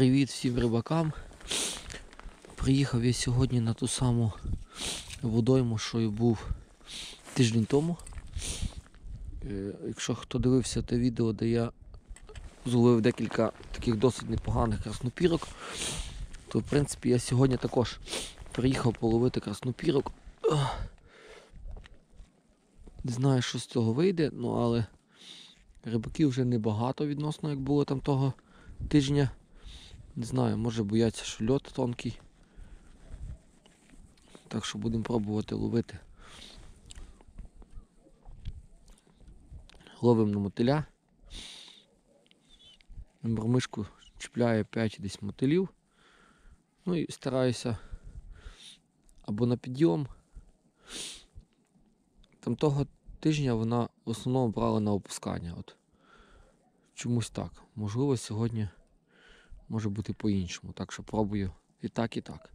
Привіт всім рибакам. Приїхав я сьогодні на ту саму водойму, що і був тиждень тому. Е, Якщо хто дивився те відео, де я зловив декілька таких досить непоганих краснопірок, то в принципі я сьогодні також приїхав половити краснопірок. Не знаю, що з цього вийде, ну але рибаків вже небагато відносно, як було там того тижня. Не знаю, може бояться, що льот тонкий. Так що будемо пробувати ловити. Ловимо на мотиля. На мормишку чіпляє 5 десь мотилів. Ну і стараюся або на підйом. Там того тижня вона в основному брала на опускання. От. Чомусь так. Можливо, сьогодні може бути по-іншому. Так що пробую і так, і так.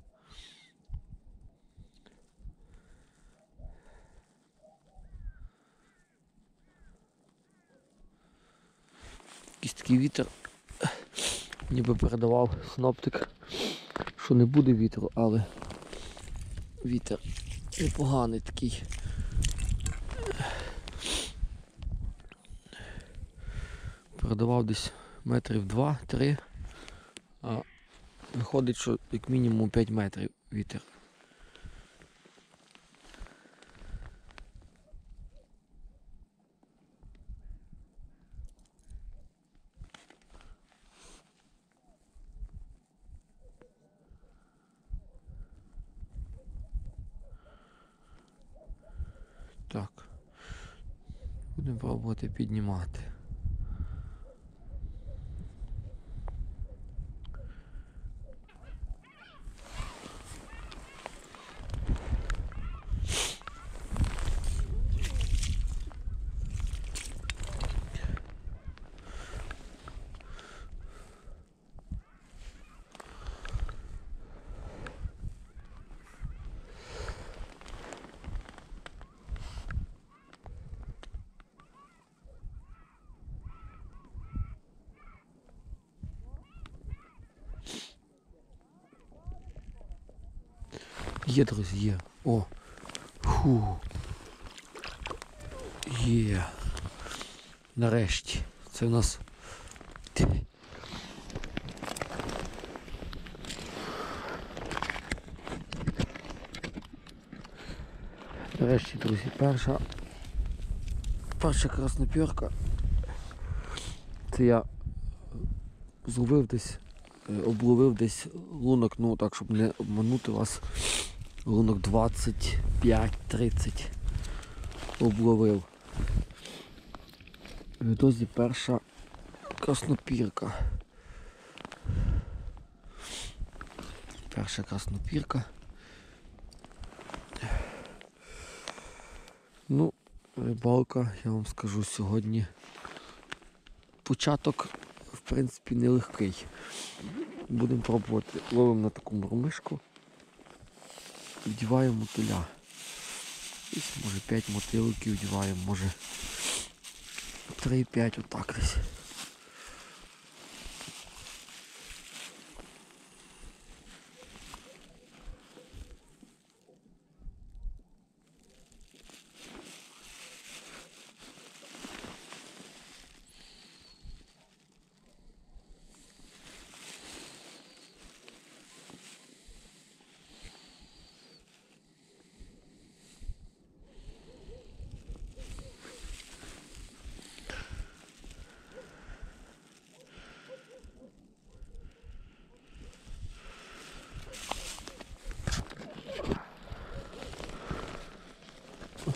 Якийсь такий вітер. Ніби передавав синоптик, що не буде вітру, але вітер непоганий такий. Передавав десь метрів 2-3, а виходить, що як мінімум 5 метрів вітер. Так. Будемо пробувати піднімати. Є, друзі, є. О. Фу. Є. Нарешті. Це в нас. Нарешті, друзі, перша. Перша краснопірка. Це я зловив десь, е, обловив десь лунок, ну так, щоб не обманути вас. Лунок 25-30 обловив. Відозі перша краснопірка. Перша краснопірка. Ну, рибалка, я вам скажу сьогодні. Початок, в принципі, нелегкий. Будемо пробувати. Ловимо на таку мормишку. Вдіваємо мотиля. Десь, може 5 мотиликів вдіваємо, може 3-5 отак десь.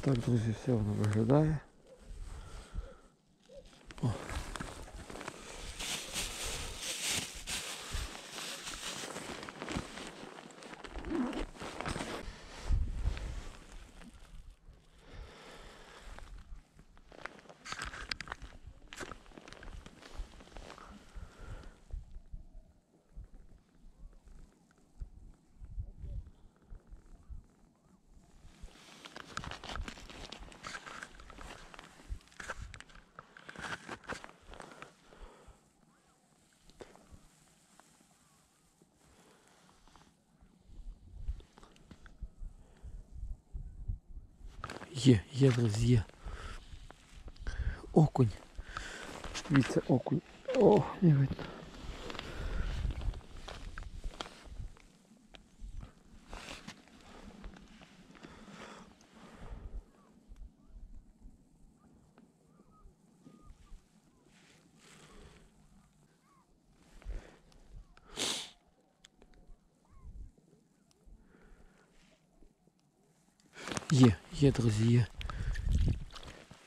Отак, друзі, все воно виглядає. Є, є, друзі, є. Окунь. Дивіться, окунь. О, не видно. Є, є, друзі, є.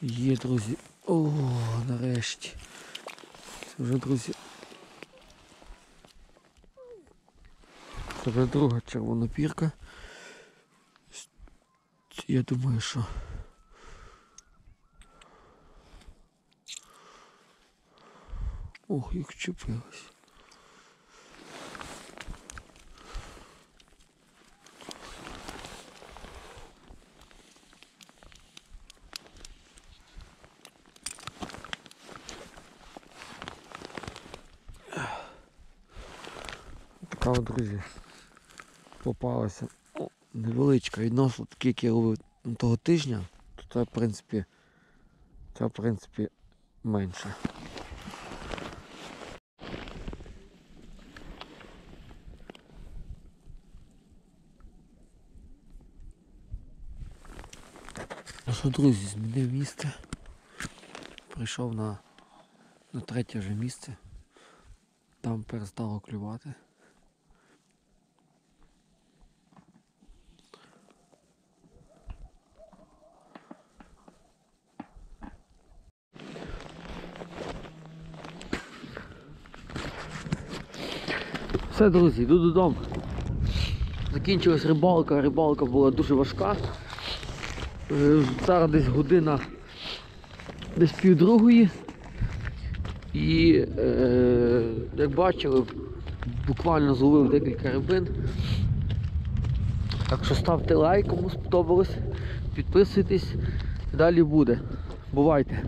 Є, друзі. О, нарешті. Це вже, друзі. Це вже друга червонопірка. Я думаю, що. Ох, як чіпилась. Така от, друзі, попалася о, невеличка відносно такі, як я ну, того тижня, то це, в принципі, це, в принципі, менше. Ну що, друзі, змінив місце. Прийшов на, на третє вже місце. Там перестало клювати. Все, друзі, йду додому. Закінчилась рибалка, рибалка була дуже важка. Е, Зараз десь година десь півдругої. І е, як бачили, буквально зловив декілька рибин. Так що ставте лайк, кому сподобалось, підписуйтесь, далі буде. Бувайте!